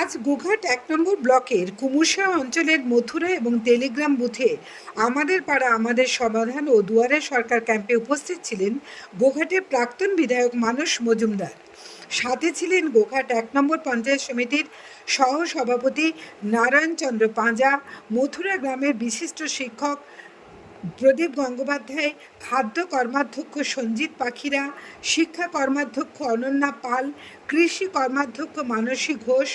আজ গোঘাট এক নম্বর ব্লকের কুমুরশা অঞ্চলের মথুরা এবং টেলিগ্রাম বুথে আমাদের পাড়া, আমাদের সমাধান ও দুয়ারে সরকার ক্যাম্পে উপস্থিত ছিলেন গোঘাটের প্রাক্তন বিধায়ক মানস মজুমদার। সাথে ছিলেন গোঘাট এক নম্বর পঞ্চায়েত সমিতির সহ সভাপতি নারায়ণ চন্দ্র পাঁজা, মথুরা গ্রামের বিশিষ্ট শিক্ষক প্রদীপ গঙ্গোপাধ্যায়, খাদ্য কর্মাধ্যক্ষ সঞ্জিত পাখিরা, শিক্ষা কর্মাধ্যক্ষ অনন্যা পাল, কৃষি কর্মাধ্যক্ষ মানসী ঘোষ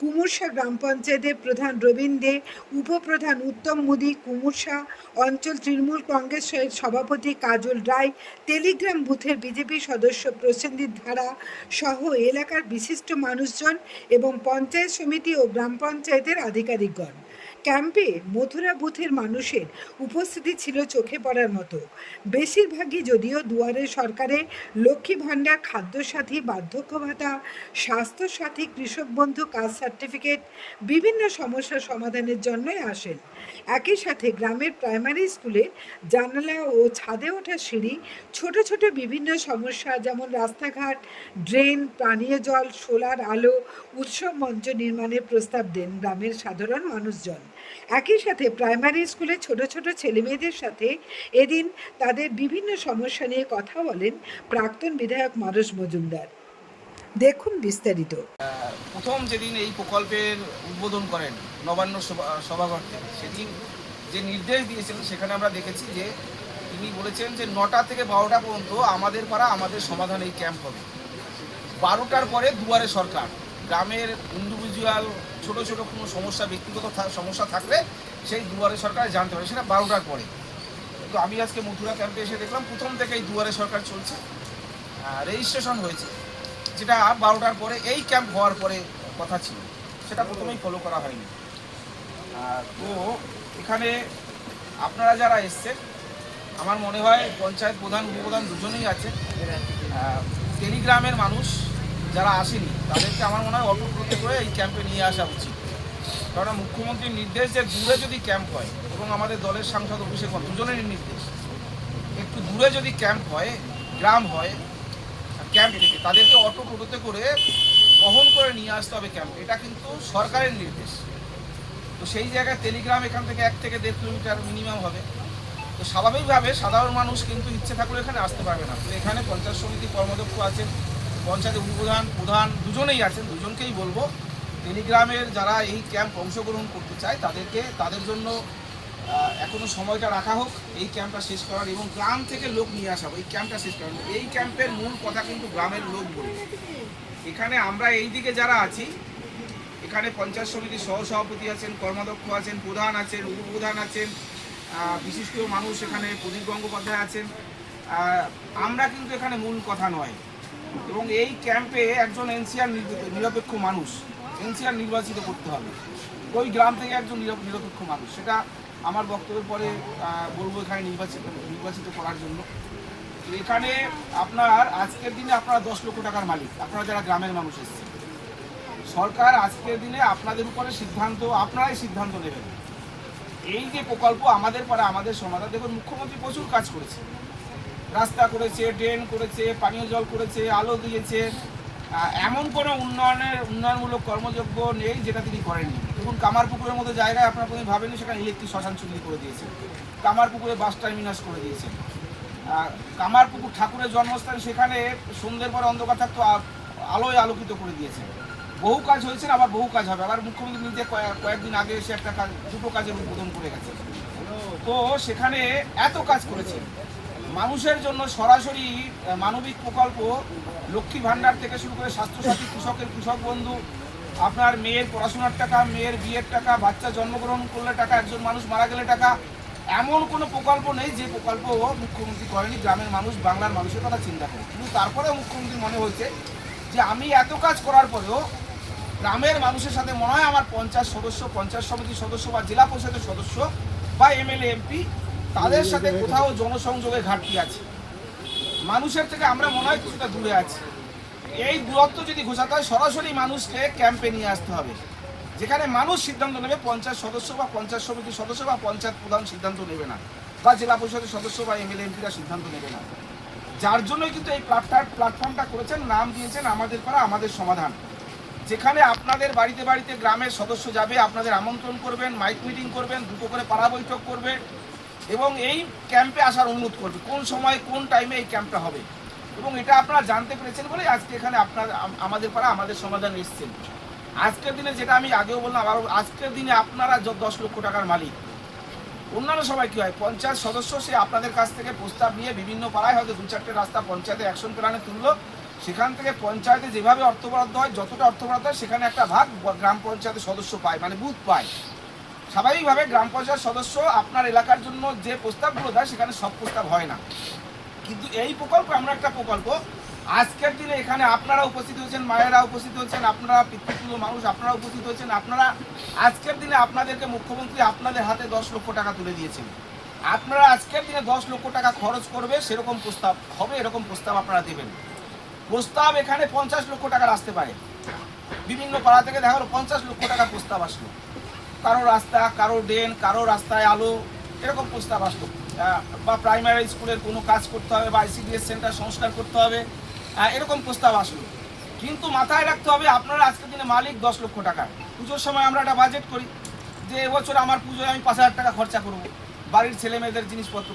কুমুরসা গ্রাম পঞ্চায়েতের প্রধান রবীন দে, উপপ্রধান উত্তম মুদি কুমুরসা অঞ্চল তৃণমূল কংগ্রেসের সভাপতি কাজল রায়, টেলিগ্রাম বুথের বিজেপি সদস্য প্রসেনজিৎ ধারা সহ এলাকার বিশিষ্ট মানুষজন এবং পঞ্চায়েত সমিতি ও গ্রাম পঞ্চায়েতের আধিকারিকগণ। ক্যাম্পে মথুরা বুথের মানুষের উপস্থিতি ছিল চোখে পড়ার মতো। বেশিরভাগই যদিও দুয়ারে সরকারে লক্ষ্মী ভাণ্ডার, খাদ্যসাথী বার্ধক্য ভাতা স্বাস্থ্যসাথী, কৃষক বন্ধু, কাস্ট সার্টিফিকেট বিভিন্ন সমস্যা সমাধানের জন্যই আসেন। একই সাথে গ্রামের প্রাইমারি স্কুলে জানালা ও ছাদে ওঠা সিঁড়ি, ছোট ছোট বিভিন্ন সমস্যা যেমন রাস্তাঘাট, ড্রেন, পানীয় জল, সোলার আলো, উৎসব মঞ্চ নির্মাণের প্রস্তাব দেন গ্রামের সাধারণ মানুষজন। একই সাথে প্রাইমারি স্কুলে ছোট ছোট ছেলেমেয়েদের সাথে এদিন তাদের বিভিন্ন সমস্যা নিয়ে কথা বলেন প্রাক্তন বিধায়ক মানস মজুমদার। দেখুন বিস্তারিত। প্রথম যেদিন এই প্রকল্পের উদ্বোধন করেন নবান্ন সভা- সভাঘর থেকে সেদিন যে নির্দেশ দিয়েছিলেন সেখানে আমরা দেখেছি যে তিনি বলেছেন যে নটা থেকে বারোটা পর্যন্ত আমাদের পাড়া আমাদের সমাধান এই ক্যাম্প হবে। বারোটার পরে দুয়ারে সরকার। গ্রামের ইন্ডিভিজুয়াল ছোট ছোট কোনো সমস্যা, ব্যক্তিগত সমস্যা থাকলে সেই দুয়ারে সরকার জানতে পারে, সেটা বারোটার পরে। তো আমি আজকে মথুরা ক্যাম্পে এসে দেখলাম, প্রথম থেকেই দুয়ারে সরকার চলছে রেজিস্ট্রেশন হয়েছে, যেটা বারোটার পরে এই ক্যাম্প হওয়ার পরে কথা ছিল, সেটা প্রথমেই ফলো করা হয়নি। তো এখানে আপনারা যারা এসছেন, আমার মনে হয় পঞ্চায়েত প্রধান, উপপ্রধান দুজনেই আছে টেলিগ্রামের মানুষ যারা আসেনি, তাদেরকে আমার মনে হয় অটো টোটো করে এই ক্যাম্পে নিয়ে আসা উচিত। কারণ মুখ্যমন্ত্রীর নির্দেশ যে দূরে যদি ক্যাম্প হয় এবং আমাদের দলের সাংসদ অভিষেক দুজনেরই নির্দেশ, একটু দূরে যদি ক্যাম্প হয়, গ্রাম হয় ক্যাম্প থেকে, তাদেরকে অটো করে বহন করে নিয়ে আসতে হবে ক্যাম্প এটা কিন্তু সরকারের নির্দেশ। তো সেই জায়গায় টেলিগ্রাম এখান থেকে এক থেকে দেড় কিলোমিটার মিনিমাম হবে। তো স্বাভাবিকভাবে সাধারণ মানুষ কিন্তু ইচ্ছে থাকলে এখানে আসতে পারবে না। তো এখানে পঞ্চায়েত সমিতি কর্মদক্ষ আছেন পঞ্চায়েত উপপ্রধান প্রধান দুজনেই আছেন দুজনকেই বলব টেলিগ্রামের যারা এই ক্যাম্প অংশগ্রহণ করতে চায় তাদেরকে তাদের জন্য আহ, এখনও সময়টা রাখা হোক এই ক্যাম্পটা শেষ করার এবং গ্রাম থেকে লোক নিয়ে আসা হোক এই ক্যাম্পটা শেষ করার এই ক্যাম্পের মূল কথা কিন্তু গ্রামের লোক বলবে এখানে আমরা এই দিকে যারা আছি এখানে পঞ্চায়েত সমিতির সহসভাপতি আছেন কর্মাধ্যক্ষ আছেন প্রধান আছেন উপপ্রধান আছেন বিশিষ্ট মানুষ এখানে প্রদীপ গঙ্গোপাধ্যায় আছেন। আমরা কিন্তু এখানে মূল কথা নয়। এবং এই ক্যাম্পে একজন এনসিআর নিরপেক্ষ মানুষ এনসিআর নির্বাচিত করতে হবে। ওই গ্রাম থেকে একজন নিরপেক্ষ মানুষ। সেটা আমার বক্তব্যের পরে বলব এখানে নির্বাচিত নির্বাচিত করার জন্য। এখানে আপনার আজকের দিনে আপনারা দশ লক্ষ টাকার মালিক। আপনারা যারা গ্রামের মানুষ এসেছেন। সরকার আজকের দিনে আপনাদের উপরে সিদ্ধান্ত, আপনারাই সিদ্ধান্ত নেবেন। এই যে প্রকল্প আমাদের পরে আমাদের সমাধান দেখুন, মুখ্যমন্ত্রী প্রচুর কাজ করেছে। রাস্তা করেছে ড্রেন করেছে পানীয় জল করেছে আলো দিয়েছে। এমন কোনো উন্নয়নের উন্নয়নমূলক কর্মযোগ্য নেই যেটা তিনি করেননি। দেখুন কামারপুকুরের মতো জায়গায় আপনারা কোনো ভাবেনি সেখানে ইলেকট্রিক শ্মশান চুরি করে দিয়েছেন কামারপুকুরে বাস টার্মিনাস করে দিয়েছেন আহ, কামারপুকুর ঠাকুরের জন্মস্থান সেখানে সন্ধ্যের পরে অন্ধকার থাকতো আলোয় আলোকিত করে দিয়েছেন বহু কাজ হয়েছে আবার বহু কাজ হবে। আবার মুখ্যমন্ত্রী নিজে কয়েক- কয়েকদিন আগে এসে একটা কাজ দুটো কাজের উদ্বোধন করে গেছে। তো সেখানে এত কাজ করেছে। মানুষের জন্য সরাসরি মানবিক প্রকল্প লক্ষ্মী ভাণ্ডার থেকে শুরু করে স্বাস্থ্যসাথী, কৃষকের কৃষক বন্ধু, আপনার মেয়ের পড়াশোনার টাকা, মেয়ের বিয়ের টাকা, বাচ্চা জন্মগ্রহণ করলে টাকা, একজন মানুষ মারা গেলে টাকা, এমন কোনো প্রকল্প নেই যে প্রকল্প মুখ্যমন্ত্রী করেনি, গ্রামের মানুষ, বাংলার মানুষের কথা চিন্তা করে। কিন্তু তারপরেও মুখ্যমন্ত্রী মনে হয়েছে যে আমি এত কাজ করার পরেও গ্রামের মানুষের সাথে মনে হয় আমার পঞ্চায়েত সদস্য, পঞ্চায়েত সমিতির সদস্য বা জেলা পরিষদের সদস্য বা এমএলএ, এমপি তাদের সাথে কোথাও জনসংযোগের ঘাটতি আছে। মানুষের থেকে আমরা মনে হয় কিছুটা দূরে আছি। এই দূরত্ব যদি ঘোষাতে হয়, সরাসরি মানুষকে ক্যাম্পে নিয়ে আসতে হবে, যেখানে মানুষ সিদ্ধান্ত নেবে, পঞ্চায়েত সদস্য বা পঞ্চায়েত সমিতির সদস্য বা পঞ্চায়েত প্রধান সিদ্ধান্ত নেবে না, বা জেলা পরিষদের সদস্য বা এমএলএ এমপিরা সিদ্ধান্ত নেবে না। যার জন্যই কিন্তু এই প্ল্যাটফর্ম প্ল্যাটফর্মটা করেছেন, নাম দিয়েছেন আমাদের পাড়া আমাদের সমাধান। যেখানে আপনাদের বাড়িতে বাড়িতে গ্রামের সদস্য যাবে, আপনাদের আমন্ত্রণ করবেন, মাইক মিটিং করবেন, দুটো করে পাড়া বৈঠক করবে এবং এই ক্যাম্পে আসার অনুরোধ করবে, কোন সময়, কোন টাইমে এই ক্যাম্পটা হবে। এবং এটা আপনারা জানতে পেরেছেন বলে আজকে এখানে আপনার আমাদের পাড়া আমাদের সমাধান এসছেন আজকের দিনে যেটা আমি আগেও বললাম আবার আজকের দিনে আপনারা দশ লক্ষ টাকার মালিক। অন্যান্য সবাই কী হয়, পঞ্চায়েত সদস্য সে আপনাদের কাছ থেকে প্রস্তাব নিয়ে বিভিন্ন পাড়ায় হয়তো দু, চারটে রাস্তা পঞ্চায়েতে অ্যাকশন প্ল্যানে তুললো। সেখান থেকে পঞ্চায়েতে যেভাবে অর্থ বরাদ্দ হয়, যতটা অর্থ বরাদ্দ হয়, সেখানে একটা ভাগ গ্রাম পঞ্চায়েতের সদস্য পায় মানে বুথ পায়। স্বাভাবিকভাবে গ্রাম পঞ্চায়েত সদস্য আপনার এলাকার জন্য যে প্রস্তাবগুলো দেয়, সেখানে সব প্রস্তাব হয় না। কিন্তু এই প্রকল্প এমন একটা প্রকল্প, আজকের দিনে এখানে আপনারা উপস্থিত হয়েছেন, মায়েরা উপস্থিত হয়েছেন, আপনারা পিতৃতুল্য মানুষ, আপনারা উপস্থিত হয়েছেন, আপনারা আজকের দিনে আপনাদেরকে মুখ্যমন্ত্রী আপনাদের হাতে দশ লক্ষ টাকা তুলে দিয়েছেন। আপনারা আজকের দিনে দশ লক্ষ টাকা খরচ করবে, সেরকম প্রস্তাব হবে, এরকম প্রস্তাব আপনারা দেবেন। প্রস্তাব এখানে পঞ্চাশ লক্ষ টাকার আসতে পারে। বিভিন্ন পাড়া থেকে দেখা গেলো পঞ্চাশ লক্ষ টাকা প্রস্তাব আসলো। কারও রাস্তা কারও ড্রেন কারও রাস্তায় আলো এরকম প্রস্তাব আহ, বা প্রাইমারি স্কুলের কোনো কাজ করতে হবে বা আইসিডিএস সেন্টার সংস্কার করতে হবে এরকম প্রস্তাব আসলো। কিন্তু মাথায় রাখতে হবে আপনারা আজকের দিনে মালিক দশ লক্ষ টাকা। পুজোর সময় আমরা একটা বাজেট করি যে এবছর আমার পুজোয় আমি পাঁচ হাজার টাকা খরচা করব বাড়ির ছেলে মেয়েদের জিনিসপত্র।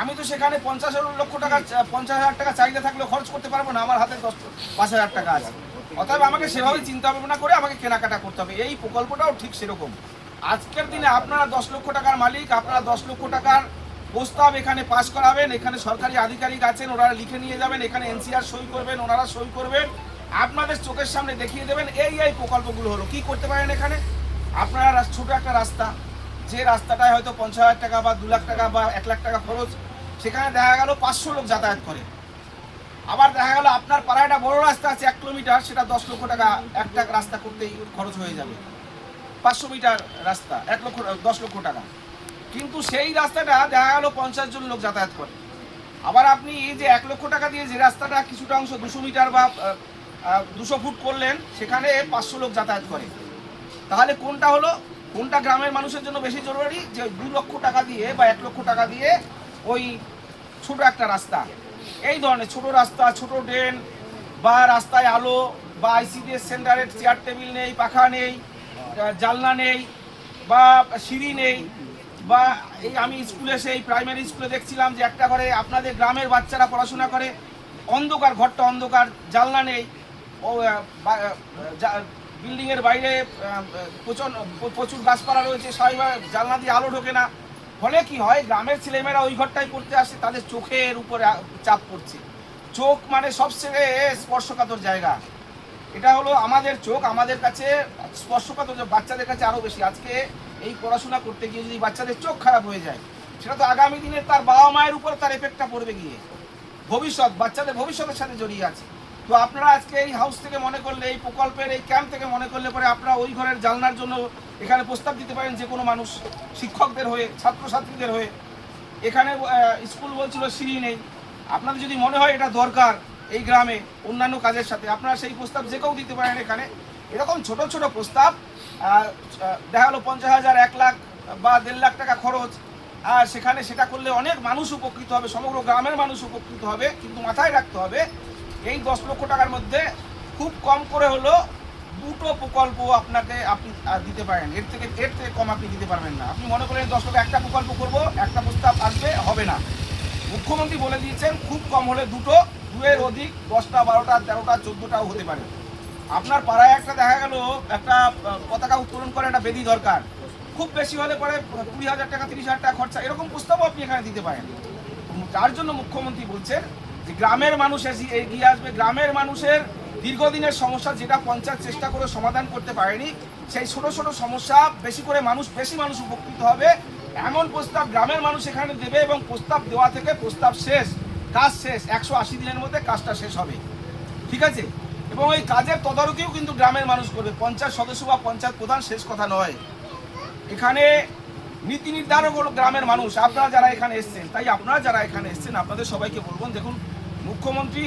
আমি তো সেখানে পঞ্চাশ লক্ষ টাকা পঞ্চাশ হাজার টাকা চাহিদা থাকলেও খরচ করতে পারব না আমার হাতে দশ পাঁচ হাজার টাকা আছে। অতএব আমাকে সেভাবে চিন্তা ভাবনা করে আমাকে কেনাকাটা করতে হবে এই প্রকল্পটাও ঠিক সেরকম। আজকের দিনে আপনারা দশ লক্ষ টাকার মালিক, আপনারা দশ লক্ষ টাকার প্রস্তাব এখানে পাস করাবেন, এখানে সরকারি আধিকারিক আছেন, ওনারা লিখে নিয়ে যাবেন, এখানে এনসিআর সই করবেন, ওনারা সই করবেন, আপনাদের চোখের সামনে দেখিয়ে দেবেন, এই এই প্রকল্পগুলো হলো। কি করতে পারেন এখানে? আপনারা ছোট একটা রাস্তা, যে রাস্তাটায় হয়তো পঞ্চাশ হাজার টাকা বা দু লাখ টাকা বা এক লাখ টাকা খরচ, সেখানে দেখা গেল পাঁচশো লোক যাতায়াত করে। আবার দেখা গেল আপনার পাড়ায় একটা বড় রাস্তা আছে, এক কিলোমিটার, সেটা দশ লক্ষ টাকা একটা রাস্তা করতেই খরচ হয়ে যাবে। পাঁচশো মিটার রাস্তা, এক লক্ষ, দশ লক্ষ টাকা। কিন্তু সেই রাস্তাটা দেখা গেল পঞ্চাশ জন লোক যাতায়াত করে। আবার আপনি এই যে এক লক্ষ টাকা দিয়ে যে রাস্তাটা কিছুটা অংশ দুশো মিটার বা দুশো ফুট করলেন, সেখানে পাঁচশো লোক যাতায়াত করে। তাহলে কোনটা হলো? কোনটা গ্রামের মানুষের জন্য বেশি জরুরি? যে দু লক্ষ টাকা দিয়ে বা এক লক্ষ টাকা দিয়ে ওই ছোট একটা রাস্তা। এই ধরনের ছোট রাস্তা, ছোট ড্রেন বা রাস্তায় আলো বা আইসিডিএস সেন্টারের চেয়ার টেবিল নেই, পাখা নেই জানলা নেই বা সিঁড়ি নেই বা এই আমি স্কুলে সেই প্রাইমারি স্কুলে দেখছিলাম যে একটা ঘরে আপনাদের গ্রামের বাচ্চারা পড়াশোনা করে, অন্ধকার, ঘরটা অন্ধকার জানলা নেই। ও বিল্ডিংয়ের বাইরে প্রচুর প্রচুর গাছপালা রয়েছে সবাই জানলা দিয়ে আলো ঢোকে না। ফলে কি হয়, গ্রামের ছেলেমেয়েরা ওই ঘরটায় পড়তে আসে, তাদের চোখের উপরে চাপ পড়ছে। চোখ মানে সবচেয়ে স্পর্শকাতর জায়গা। এটা হলো আমাদের চোখ, আমাদের কাছে স্পর্শকাতর বাচ্চাদের কাছে আরও বেশি। আজকে এই পড়াশোনা করতে গিয়ে যদি বাচ্চাদের চোখ খারাপ হয়ে যায়, সেটা তো আগামী দিনে তার বাবা মায়ের উপর তার এফেক্টটা পড়বে গিয়ে। ভবিষ্যৎ, বাচ্চাদের ভবিষ্যতের সাথে জড়িয়ে আছে। তো আপনারা আজকে এই হাউস থেকে মনে করলে, এই প্রকল্পের, এই ক্যাম্প থেকে মনে করলে পরে আপনারা ওই ঘরের জানলার জন্য এখানে প্রস্তাব দিতে পারেন যে কোনো মানুষ, শিক্ষকদের হয়ে, ছাত্রছাত্রীদের হয়ে। এখানে স্কুল বলছিল সিঁড়ি নেই। আপনাদের যদি মনে হয় এটা দরকার এই গ্রামে অন্যান্য কাজের সাথে। আপনারা সেই প্রস্তাব যে কেউ দিতে পারেন এখানে। এরকম ছোট ছোট প্রস্তাব দেখা গেলো পঞ্চাশ হাজার, এক লাখ বা দেড় লাখ টাকা খরচ, আর সেখানে সেটা করলে অনেক মানুষ উপকৃত হবে, সমগ্র গ্রামের মানুষ উপকৃত হবে, কিন্তু মাথায় রাখতে হবে, এই দশ লক্ষ টাকার মধ্যে খুব কম করে হলো দুটো প্রকল্প আপনাকে আপনি দিতে পারেন। এর থেকে এর থেকে কম আপনি দিতে পারবেন না। আপনি মনে করেন দশ লক্ষ একটা প্রকল্প করব, একটা প্রস্তাব আসবে, হবে না। মুখ্যমন্ত্রী বলে দিয়েছেন, খুব কম হলে দুটো দুয়ের অধিক, দশটা, বারোটা, তেরোটা, চোদ্দোটাও হতে পারে। আপনার পাড়ায় একটা দেখা গেল, একটা পতাকা উত্তোলন করে, একটা বেদি দরকার। খুব বেশি হলে পরে কুড়ি হাজার টাকা, তিরিশ হাজার টাকা খরচা, এরকম প্রস্তাবও আপনি এখানে দিতে পারেন। যার জন্য মুখ্যমন্ত্রী বলছেন যে, গ্রামের মানুষ এগিয়ে আসবে। গ্রামের মানুষের দীর্ঘদিনের সমস্যা, যেটা পঞ্চায়েত চেষ্টা করে সমাধান করতে পারেনি, সেই ছোট ছোট সমস্যা বেশি করে মানুষ, বেশি মানুষ উপকৃত হবে। এমন প্রস্তাব গ্রামের মানুষ এখানে দেবে এবং প্রস্তাব দেওয়া থেকে প্রস্তাব শেষ। কাজ শেষ, একশো আশি দিনের মধ্যে কাজটা শেষ হবে। ঠিক আছে? এবং এই কাজের তদারকিও কিন্তু গ্রামের মানুষ করবে। পঞ্চায়েত সদস্য বা পঞ্চায়েত প্রধান শেষ কথা নয়। এখানে নীতি নির্ধারক হলো গ্রামের মানুষ। আপনারা যারা এখানে এসেছেন, তাই আপনারা যারা এখানে এসছেন, আপনাদের সবাইকে বলবেন দেখুন, মুখ্যমন্ত্রী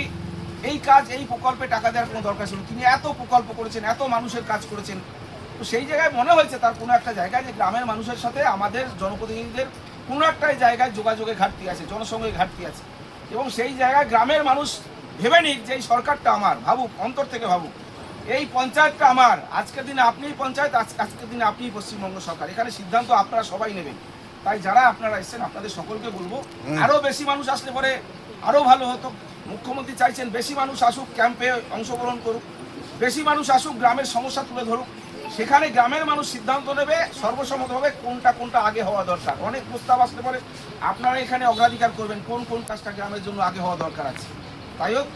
এই কাজ, এই প্রকল্পে টাকা দেওয়ার কোনো দরকার ছিল তিনি এত প্রকল্প করেছেন, এত মানুষের কাজ করেছেন। তো সেই জায়গায় মনে হয়েছে তার কোনো একটা জায়গায় যে গ্রামের মানুষের সাথে আমাদের জনপ্রতিনিধিদের কোনো একটা জায়গায় যোগাযোগের ঘাটতি আছে, জনসংযোগের ঘাটতি আছে। এবং সেই জায়গায় গ্রামের মানুষ ভেবে নিক যে এই সরকারটা আমার ভাবুক অন্তর থেকে ভাবুক। এই পঞ্চায়েতটা আমার। আজকের দিনে আপনিই পঞ্চায়েত আজ- আজকের দিনে আপনিই পশ্চিমবঙ্গ সরকার। এখানে সিদ্ধান্ত আপনারা সবাই নেবেন। তাই যারা আপনারা এসেছেন আপনাদের সকলকে বলব আরও বেশি মানুষ আসলে পরে আরও ভালো হতো। মুখ্যমন্ত্রী চাইছেন বেশি মানুষ আসুক ক্যাম্পে অংশগ্রহণ করুক। বেশি মানুষ আসুক গ্রামের সমস্যা তুলে ধরুক। সেখানে গ্রামের মানুষ সিদ্ধান্ত নেবে সর্বসম্মতভাবে কোনটা কোনটা আগে হওয়া দরকার। অনেক প্রস্তাব আসতে পারে, আপনারা এখানে অগ্রাধিকার করবেন কোন কোন কাজটা গ্রামের জন্য আগে হওয়া দরকার আছে। তাই হোক,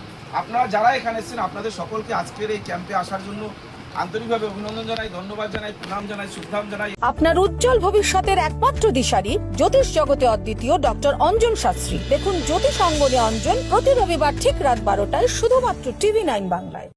আপনারা যারা এখানে এসেছেন, আপনাদের সকলকে আজকের এই ক্যাম্পে আসার জন্য আন্তরিকভাবে অভিনন্দন জানাই, ধন্যবাদ জানাই, প্রণাম জানাই শুভধাম জানাই। আপনার উজ্জ্বল ভবিষ্যতের একমাত্র দিশারি জ্যোতিষ জগতে অদ্বিতীয় ডক্টর অঞ্জন শাস্ত্রী। দেখুন জ্যোতিষ অঙ্গনে অঞ্জন প্রতি রবিবার ঠিক রাত বারোটায় শুধুমাত্র টিভি নাইন বাংলায়।